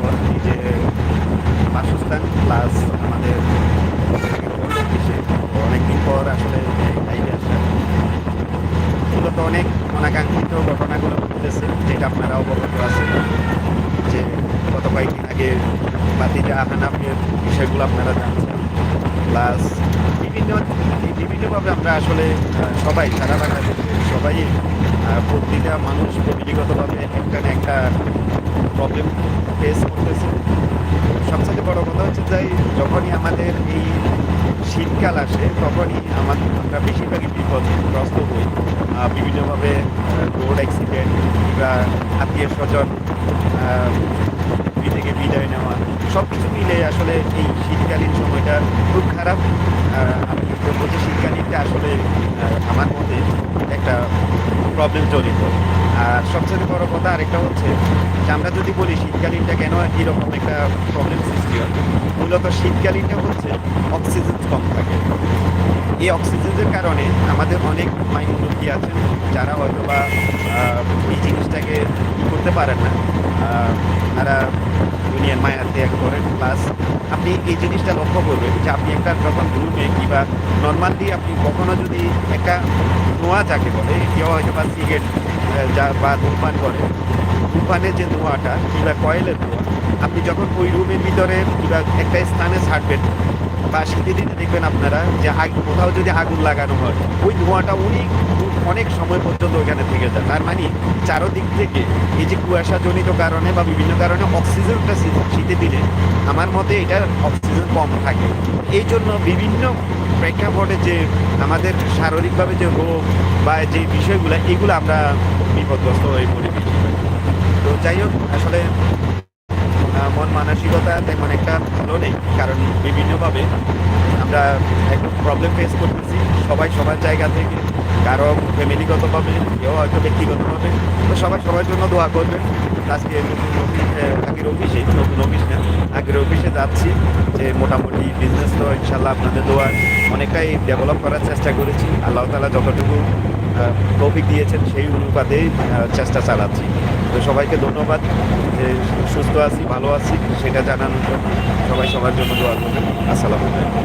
পর যে বাসস্থান প্লাস আমাদের অনেকদিন পর আসলে লাইভে আসা। মূলত অনেক অনাকাঙ্ক্ষিত ঘটনাগুলো ঘটেছে, যেটা আপনারা অবগত আছেন। যে গত কয়েকদিন আগে বাতিজা আহানাফের বিষয়গুলো আপনারা জানছেন। প্লাস বিভিন্ন, বিভিন্নভাবে আমরা আসলে সবাই, সারা বাংলাদেশে সবাই প্রতিটা মানুষ প্রকৃতিগতভাবে একটা না একটা প্রবলেম ফেস করতেছে। সবচেয়ে বড় কথা হচ্ছে যে, যখনই আমাদের এই শীতকাল আসে, তখনই আমাদের আমরা বেশিরভাগই বিপদগ্রস্ত হই। বিভিন্নভাবে রোড অ্যাক্সিডেন্ট বা আত্মীয় স্বজন থেকে বিদায় নেওয়া সব কিছু মিলে আসলে এই শীতকালীন সময়টা খুব খারাপ। আমি বলব যে শীতকালীনটা আসলে আমার মতে একটা প্রবলেম জড়িত আর সবচেয়ে বড় কথা আরেকটা হচ্ছে যে আমরা যদি বলি শীতকালীনটা কেন এরকম একটা প্রবলেম সৃষ্টি হয়, মূলত শীতকালীনটা হচ্ছে অক্সিজেন কম থাকে। এই অক্সিজেনের কারণে আমাদের অনেক মাইমুরব্বী আছেন যারা হয়তো বা এই জিনিসটাকে করতে পারেন না। তারা দুনিয়ার মায়া ত্যাগ করেন প্লাস আপনি এই জিনিসটা লক্ষ্য করবেন যে আপনি একটা যখন রুমে কিংবা নর্মালি আপনি কখনো যদি একটা ধোঁয়া যাকে বলে, কেউ হয়তো বা সিগারেট যা বা ধূমপান করে, ধূমপানের যে ধোঁয়াটা কিংবা কয়েলের ধোঁয়া আপনি যখন ওই রুমের ভিতরে কিংবা একটা স্থানে ছাড়বেন, বা শীতের দিনে দেখবেন আপনারা যে কোথাও যদি আগুন লাগানো হয়, ওই ধোঁয়াটা অনেক অনেক সময় পর্যন্ত ওখানে থেকে যায়। তার মানে চারোদিক থেকে এই যে কুয়াশাজনিত কারণে বা বিভিন্ন কারণে অক্সিজেনটা শীত- দিনে আমার মতে এটা অক্সিজেন কম থাকে। এই জন্য বিভিন্ন প্রেক্ষাপটে যে আমাদের শারীরিকভাবে যে রোগ বা যে বিষয়গুলো, এগুলো আমরা বিপদগ্রস্ত হয়ে পড়ি তো যাই হোক, আসলে মন মানসিকতা তেমন একটা ভালো নেই, কারণ বিভিন্নভাবে আমরা একটু প্রবলেম ফেস করতেছি। সবাই সবার জায়গা থেকে কারও ফ্যামিলিগতভাবে, কেউ হয়তো ব্যক্তিগত ব্যক্তিগতভাবে, তো সবাই সবার জন্য দোয়া করবেন আজকে নতুন আগের অফিসে নতুন অফিস না, আগের অফিসে যাচ্ছি, যে মোটামুটি বিজনেস তো ইনশাল্লাহ আপনাদের দোয়া অনেকটাই ডেভেলপ করার চেষ্টা করেছি। আল্লাহ তালা যতটুকু টপিক দিয়েছেন সেই অনুপাতেই চেষ্টা চালাচ্ছি। তো সবাইকে ধন্যবাদ, যে সুস্থ আছি, ভালো আছি, সেটা জানানোর জন্য সবাই সবার জন্য দোয়া করবেন। আসসালামু আলাইকুম।